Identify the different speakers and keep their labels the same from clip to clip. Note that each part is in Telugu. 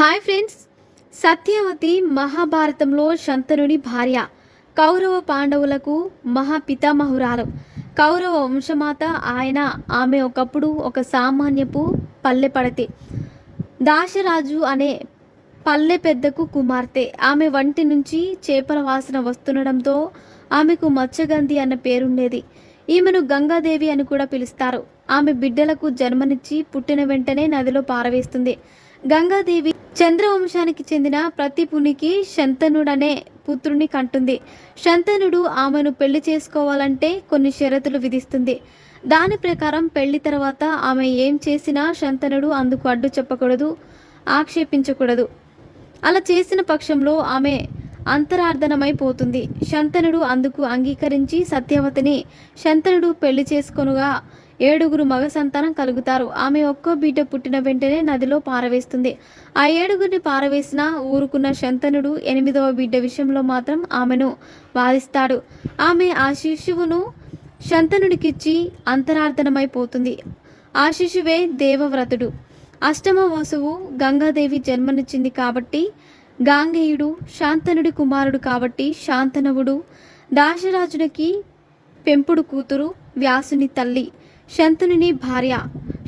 Speaker 1: Hi friends. సత్యవతి మహాభారతంలో శంతనుని భార్య కౌరవ పాండవులకు మహాపితామహురాలు. కౌరవ వంశమాత ఆయన ఆమె ఒకప్పుడు ఒక సామాన్యపు పల్లె పడతి. దాశరాజు అనే పల్లె పెద్దకు కుమార్తె. ఆమె వంటి నుంచి చేపల వాసన వస్తుండడంతో ఆమెకు మత్స్యగంధి అన్న పేరుండేది. ఈమెను గంగాదేవి అని కూడా పిలుస్తారు. ఆమె బిడ్డలకు జన్మనిచ్చి పుట్టిన వెంటనే నదిలో పారవేస్తుంది. గంగాదేవి చంద్రవంశానికి చెందిన ప్రతిపునికి శంతనుడనే పుత్రుని కంటుంది. శంతనుడు ఆమెను పెళ్ళి చేసుకోవాలంటే కొన్ని షరతులు విధిస్తుంది. దాని ప్రకారం పెళ్ళి తర్వాత ఆమె ఏం చేసినా శంతనుడు అందుకు అడ్డు చెప్పకూడదు ఆక్షేపించకూడదు. అలా చేసిన పక్షంలో ఆమె అంతరార్ధనమైపోతుంది శంతనుడు అందుకు అంగీకరించి సత్యవతిని శంతనుడు పెళ్ళి చేసుకొనుగా ఏడుగురు మగ సంతానం కలుగుతారు. ఆమె ఒక్కో బిడ్డ పుట్టిన వెంటనే నదిలో పారవేస్తుంది. ఆ ఏడుగురిని పారవేసిన ఊరుకున్న శంతనుడు ఎనిమిదవ బిడ్డ విషయంలో మాత్రం ఆమెను వాదిస్తాడు ఆమె ఆ శిశువును శంతనుడికిచ్చి అంతరార్థనమైపోతుంది ఆ శిశువే దేవవ్రతుడు. అష్టమ వసువు గంగాదేవి జన్మనిచ్చింది కాబట్టి గాంగేయుడు శాంతనుడి కుమారుడు కాబట్టి శాంతనవుడు. దాశరాజునికి పెంపుడు కూతురు వ్యాసుని తల్లి శంతనుని భార్య.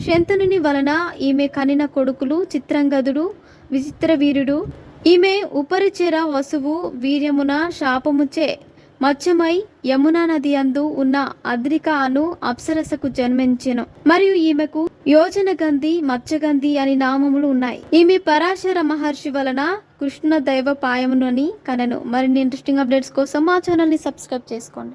Speaker 1: శంతనుని వలన ఈమె కనిన కొడుకులు చిత్రంగదుడు విచిత్రవీరుడు. ఈమె ఉపరిచర వసువు వీర్యమున శాపముచే. మత్స్యమై యమునా నది అందు ఉన్న అద్రిక అను అప్సరసకు జన్మించెను. మరియు ఈమెకు యోజన గంధి మత్స్యగంధి అని నామములు ఉన్నాయి. ఈమె పరాశర మహర్షి వలన కృష్ణ దైవ పాయమునని కనెను. మరిన్ని ఇంట్రెస్టింగ్ అప్డేట్స్ కోసం మా ఛానల్ని సబ్స్క్రైబ్ చేసుకోండి.